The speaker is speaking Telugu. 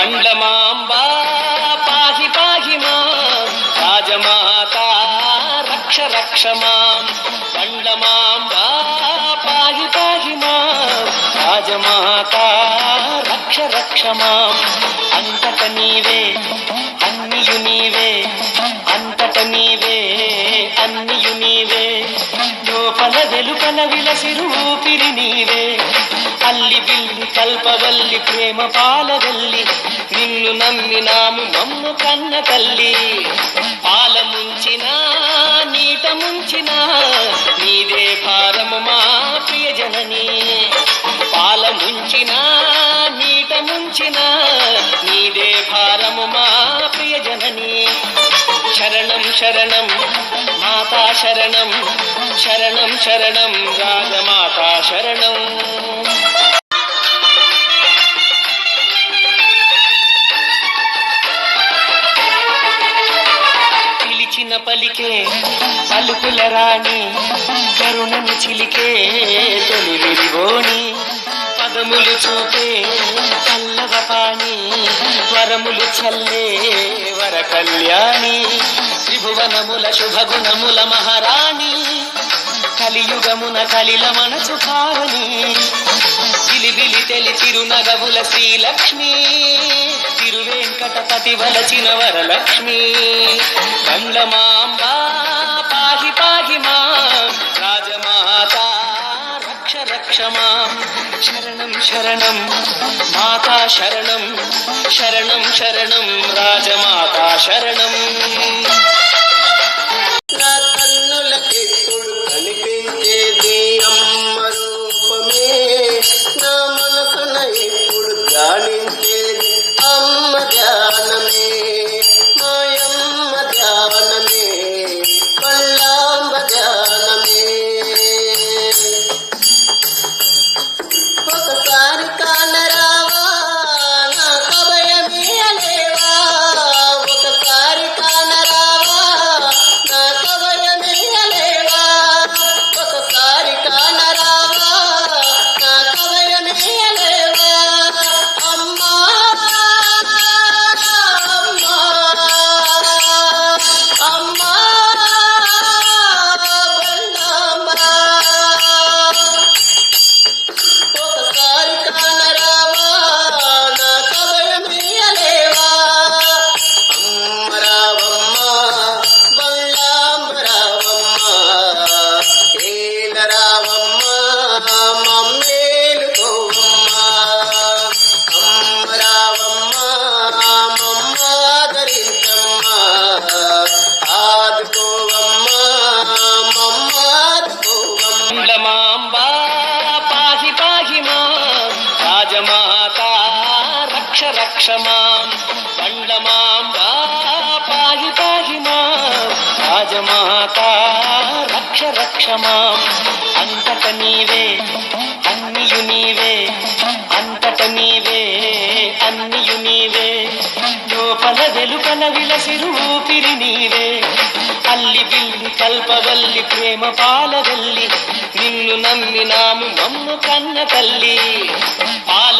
బండమాంబా పాహి పాహి మాం రాజమాత రక్ష రక్ష మాం. బండమాంబా పాహి పాహి మాం రాజమాత రక్ష రక్ష మాం. అంతట నీవే అన్నియు నీవే అంతట నీవే అన్నియు నీవే. లోపల వెలుపల విలసిరు ఊపిరి నీవే. అల్లి బిల్లి కల్పవల్లి ప్రేమ పాలవల్లి. నిన్ను నమ్మినాము మమ్ము కన్న తల్లి. పాల ముంచిన నీట ముంచిన నీదే భారము మా ప్రియ జనని పాల ముంచిన నీట ముంచిన నీదే భారము మా ప్రియ జనని శరణం శరణం మాతా శరణం శరణం శరణం రాజమాతా శరణం. పలుకుల రాణి కరుణను చిలికే తొలి వెలిగోని పదములు చూపే పల్లవ పాణి వరములు చల్లే వర కళ్యాణి. త్రిభువనముల శుభగుణముల మహారాణి కలియుగమున కలిల మనసు కావని బిలిబిలి తెలిచిరు తిరునగవుల శ్రీలక్ష్మి. తిరువెంకటపతి వలచిన వరలక్ష్మి. కండ్లమాంబ పాహి పాహి మా. రాజమాత రక్ష రక్ష మాం. శరణం శరణం మాతా శరణం శరణం శరణం రాజమాతా శరణం. రక్ష రక్ష మాం కండ్లమాంబ పాహి పాహి మాం రాజమాత రక్ష రక్ష మాం అంతట నీవే అన్నియు నీవే అంతట నీవే అన్నియు నీవే లోపల వెలుపల విలసిరు ఊపిరి నీవే అల్లి బిల్లి కల్పవల్లి ప్రేమ పాలవల్లి నిన్ను నమ్మినాము మమ్ము కన్న తల్లి। పాల